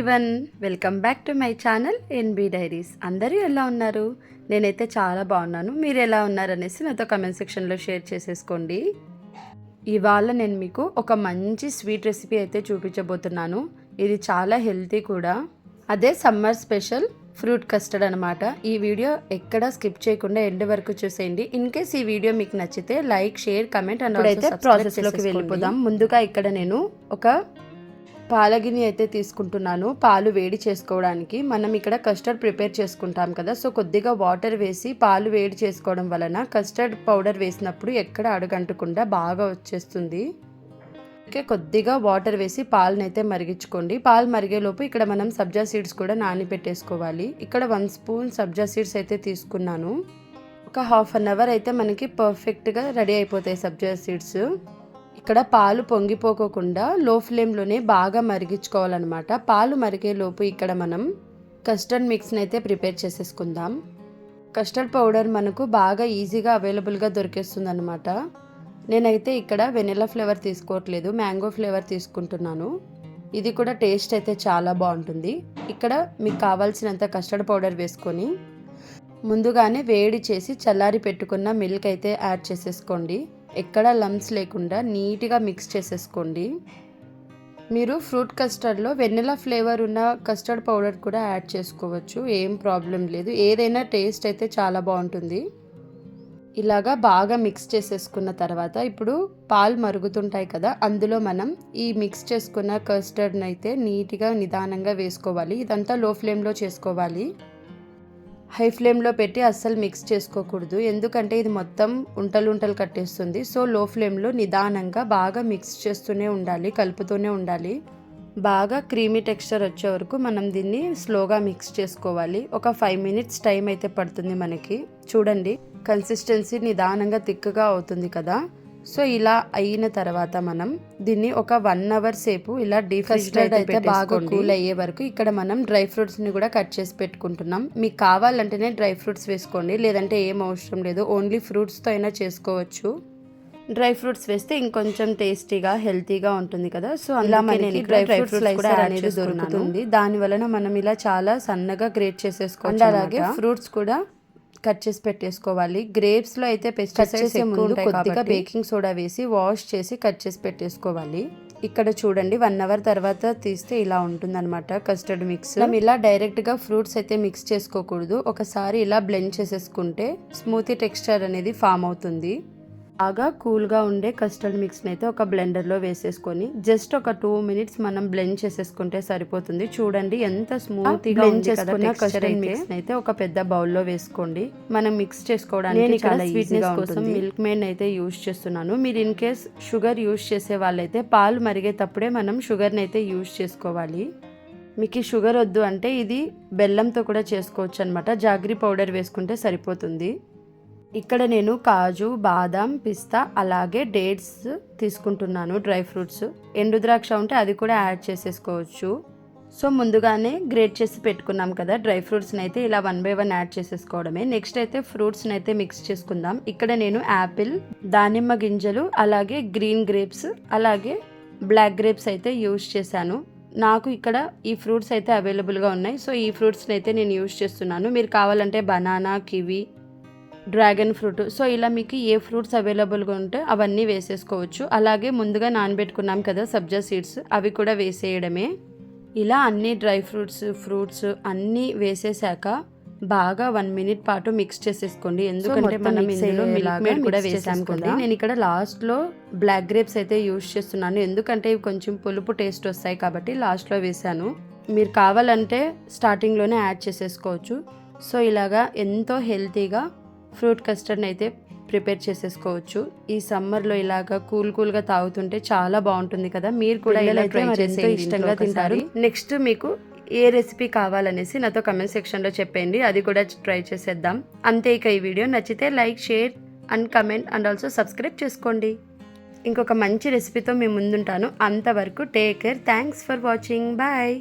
Everyone welcome back to my channel NB Diaries. అందరూ ఎలా ఉన్నారు? నేనైతే చాలా బాగున్నాను. మీరు ఎలా ఉన్నారనేసి నాతో కమెంట్ సెక్షన్లో షేర్ చేసేసుకోండి. ఇవాళ నేను మీకు ఒక మంచి స్వీట్ రెసిపీ అయితే చూపించబోతున్నాను. ఇది చాలా హెల్తీ కూడా. అదే సమ్మర్ స్పెషల్ ఫ్రూట్ కస్టర్డ్ అనమాట ఈ వీడియో ఎక్కడ స్కిప్ చేయకుండా ఎండ్ వరకు చూసేయండి. ఇన్ కేస్ ఈ వీడియో మీకు నచ్చితే లైక్ షేర్ కమెంట్ అండ్ అయితే ప్రాసెస్లోకి వెళ్ళిపోదాం. ముందుగా ఇక్కడ నేను ఒక పాలగిని అయితే తీసుకుంటున్నాను. పాలు వేడి చేసుకోవడానికి. మనం ఇక్కడ కస్టర్డ్ ప్రిపేర్ చేసుకుంటాం కదా. సో కొద్దిగా వాటర్ వేసి పాలు వేడి చేసుకోవడం వలన కస్టర్డ్ పౌడర్ వేసినప్పుడు ఎక్కడ అడుగంటకుండా బాగా వచ్చేస్తుంది. ఓకే కొద్దిగా వాటర్ వేసి పాలనైతే మరిగించుకోండి. పాలు మరిగేలోపు ఇక్కడ మనం సబ్జా సీడ్స్ కూడా నానిపెట్టేసుకోవాలి. ఇక్కడ వన్ స్పూన్ సబ్జా సీడ్స్ అయితే తీసుకున్నాను. ఒక హాఫ్ అన్ అవర్ అయితే మనకి పర్ఫెక్ట్గా రెడీ అయిపోతాయి సబ్జా సీడ్స్. ఇక్కడ పాలు పొంగిపోకోకుండా లో ఫ్లేమ్లోనే బాగా మరిగించుకోవాలన్నమాట. పాలు మరిగేలోపు ఇక్కడ మనం కస్టర్డ్ మిక్స్ని అయితే ప్రిపేర్ చేసేసుకుందాం. కస్టర్డ్ పౌడర్ మనకు బాగా ఈజీగా అవైలబుల్గా దొరికేస్తుంది అనమాట నేనైతే ఇక్కడ వెనిలా ఫ్లేవర్ తీసుకోవట్లేదు మ్యాంగో ఫ్లేవర్ తీసుకుంటున్నాను. ఇది కూడా టేస్ట్ అయితే చాలా బాగుంటుంది. ఇక్కడ మీకు కావాల్సినంత కస్టర్డ్ పౌడర్ వేసుకొని ముందుగానే వేడి చేసి చల్లారి పెట్టుకున్న మిల్క్ అయితే యాడ్ చేసేసుకోండి. ఎక్కడ లమ్స్ లేకుండా నీట్గా మిక్స్ చేసేసుకోండి. మీరు ఫ్రూట్ కస్టర్డ్లో వెనిలా ఫ్లేవర్ ఉన్న కస్టర్డ్ పౌడర్ కూడా యాడ్ చేసుకోవచ్చు. ఏం ప్రాబ్లం లేదు. ఏదైనా టేస్ట్ అయితే చాలా బాగుంటుంది. ఇలాగా బాగా మిక్స్ చేసేసుకున్న తర్వాత ఇప్పుడు పాలు మరుగుతుంటాయి కదా అందులో మనం ఈ మిక్స్ చేసుకున్న కస్టర్డ్ని అయితే నీట్గా నిదానంగా వేసుకోవాలి. ఇదంతా లో ఫ్లేమ్లో చేసుకోవాలి. హై ఫ్లేమ్లో పెట్టి అస్సలు మిక్స్ చేసుకోకూడదు. ఎందుకంటే ఇది మొత్తం ఉంటలు ఉంటలు కట్టేస్తుంది. సో లో ఫ్లేమ్లో నిదానంగా బాగా మిక్స్ చేస్తూనే ఉండాలి కలుపుతూనే ఉండాలి. బాగా క్రీమీ టెక్స్చర్ వచ్చే వరకు మనం దీన్ని స్లోగా మిక్స్ చేసుకోవాలి. ఒక ఫైవ్ మినిట్స్ టైం అయితే పడుతుంది మనకి. చూడండి కన్సిస్టెన్సీ నిదానంగా థిక్గా అవుతుంది కదా. సో ఇలా అయిన తర్వాత మనం దీన్ని ఒక వన్ అవర్ సేపు ఇలా డీప్ అయితే బాగా కూల్ అయ్యే వరకు ఇక్కడ మనం డ్రై ఫ్రూట్స్ని కూడా కట్ చేసి పెట్టుకుంటున్నాం. మీకు కావాలంటేనే డ్రై ఫ్రూట్స్ వేసుకోండి. లేదంటే ఏం అవసరం లేదు. ఓన్లీ ఫ్రూట్స్తో అయినా చేసుకోవచ్చు. డ్రై ఫ్రూట్స్ వేస్తే ఇంకొంచెం టేస్టీగా హెల్తీగా ఉంటుంది కదా. సో అలా మనకి డ్రై ఫ్రూట్స్ కూడా అనేది దొరుకుతుంది. దాని వలన మనం ఇలా చాలా సన్నగా గ్రేట్ చేసేసుకోవాలి అలాగే ఫ్రూట్స్ కూడా కట్ చేసి పెట్టేసుకోవాలి. గ్రేప్స్లో అయితే పెస్టిసైడ్స్ ఎక్కువ ఉంటాయి కొద్దిగా బేకింగ్ సోడా వేసి వాష్ చేసి కట్ చేసి పెట్టేసుకోవాలి. ఇక్కడ చూడండి వన్ అవర్ తర్వాత తీస్తే ఇలా ఉంటుందన్నమాట కస్టర్డ్ మిక్స్. మనం ఇలా డైరెక్ట్గా ఫ్రూట్స్ అయితే మిక్స్ చేసుకోకూడదు. ఒకసారి ఇలా బ్లెండ్ చేసేసుకుంటే స్మూతీ టెక్స్చర్ అనేది ఫామ్ అవుతుంది. బాగా కూల్గా ఉండే కస్టర్డ్ మిక్స్ని అయితే ఒక బ్లెండర్లో వేసేసుకొని జస్ట్ ఒక టూ మినిట్స్ మనం బ్లెండ్ చేసేసుకుంటే సరిపోతుంది. చూడండి ఎంత స్మూత్గా బ్లెండ్ చేసుకున్న కస్టర్డ్ మిక్స్ అయితే ఒక పెద్ద బౌల్లో వేసుకోండి. మనం మిక్స్ చేసుకోవడానికి చాలా కోసం మిల్క్ మేడ్ అయితే యూస్ చేస్తున్నాను. మీరు ఇన్ కేస్ షుగర్ యూస్ చేసే వాళ్ళైతే పాలు మరిగేటప్పుడే మనం షుగర్ని అయితే యూస్ చేసుకోవాలి. మీకు ఈ షుగర్ వద్దు అంటే ఇది బెల్లంతో కూడా చేసుకోవచ్చు అనమాట జాగ్రీ పౌడర్ వేసుకుంటే సరిపోతుంది. ఇక్కడ నేను కాజు బాదం పిస్తా అలాగే డేట్స్ తీసుకుంటున్నాను డ్రై ఫ్రూట్స్. ఎండు ద్రాక్ష ఉంటే అది కూడా యాడ్ చేసేసుకోవచ్చు. సో ముందుగానే గ్రేట్ చేసి పెట్టుకున్నాం కదా డ్రై ఫ్రూట్స్ని అయితే ఇలా వన్ బై వన్ యాడ్ చేసేసుకోవడమే. నెక్స్ట్ అయితే ఫ్రూట్స్ని అయితే మిక్స్ చేసుకుందాం. ఇక్కడ నేను యాపిల్ దానిమ్మ గింజలు అలాగే గ్రీన్ గ్రేప్స్ అలాగే బ్లాక్ గ్రేప్స్ అయితే యూస్ చేశాను. నాకు ఇక్కడ ఈ ఫ్రూట్స్ అయితే అవైలబుల్గా ఉన్నాయి. సో ఈ ఫ్రూట్స్ని అయితే నేను యూస్ చేస్తున్నాను. మీరు కావాలంటే banana kiwi dragon fruit. So ఇలా మీకు ఏ ఫ్రూట్స్ అవైలబుల్గా ఉంటే అవన్నీ వేసేసుకోవచ్చు. అలాగే ముందుగా నానబెట్టుకున్నాం కదా సబ్జా సీడ్స్ అవి కూడా వేసేయడమే. ఇలా అన్ని డ్రై ఫ్రూట్స్ ఫ్రూట్స్ అన్నీ వేసేసాక బాగా వన్ మినిట్ పాటు మిక్స్ చేసేసుకోండి. ఎందుకంటే మనం ఇందులో మిల్క్ కూడా వేసాం కదా. నేను ఇక్కడ లాస్ట్లో బ్లాక్ గ్రేప్స్ అయితే యూస్ చేస్తున్నాను. ఎందుకంటే ఇవి కొంచెం పులుపు టేస్ట్ వస్తాయి కాబట్టి లాస్ట్లో వేసాను. మీరు కావాలంటే స్టార్టింగ్లోనే యాడ్ చేసేసుకోవచ్చు. సో ఇలాగా ఎంతో హెల్తీగా ఫ్రూట్ కస్టర్డ్ని అయితే ప్రిపేర్ చేసేసుకోవచ్చు. ఈ సమ్మర్లో ఇలాగా కూల్ కూల్గా తాగుతుంటే చాలా బాగుంటుంది కదా. మీరు కూడా ఇలా ట్రై చేసి ఇష్టంగా తింటారు. నెక్స్ట్ మీకు ఏ రెసిపీ కావాలనేసి నాతో కమెంట్ సెక్షన్లో చెప్పండి అది కూడా ట్రై చేసేద్దాం. అంతే ఇక ఈ వీడియో నచ్చితే like share and comment and also subscribe చేసుకోండి. ఇంకొక మంచి రెసిపీతో మీ ముందుంటాను. అంతవరకు take care. Thanks for watching. Bye.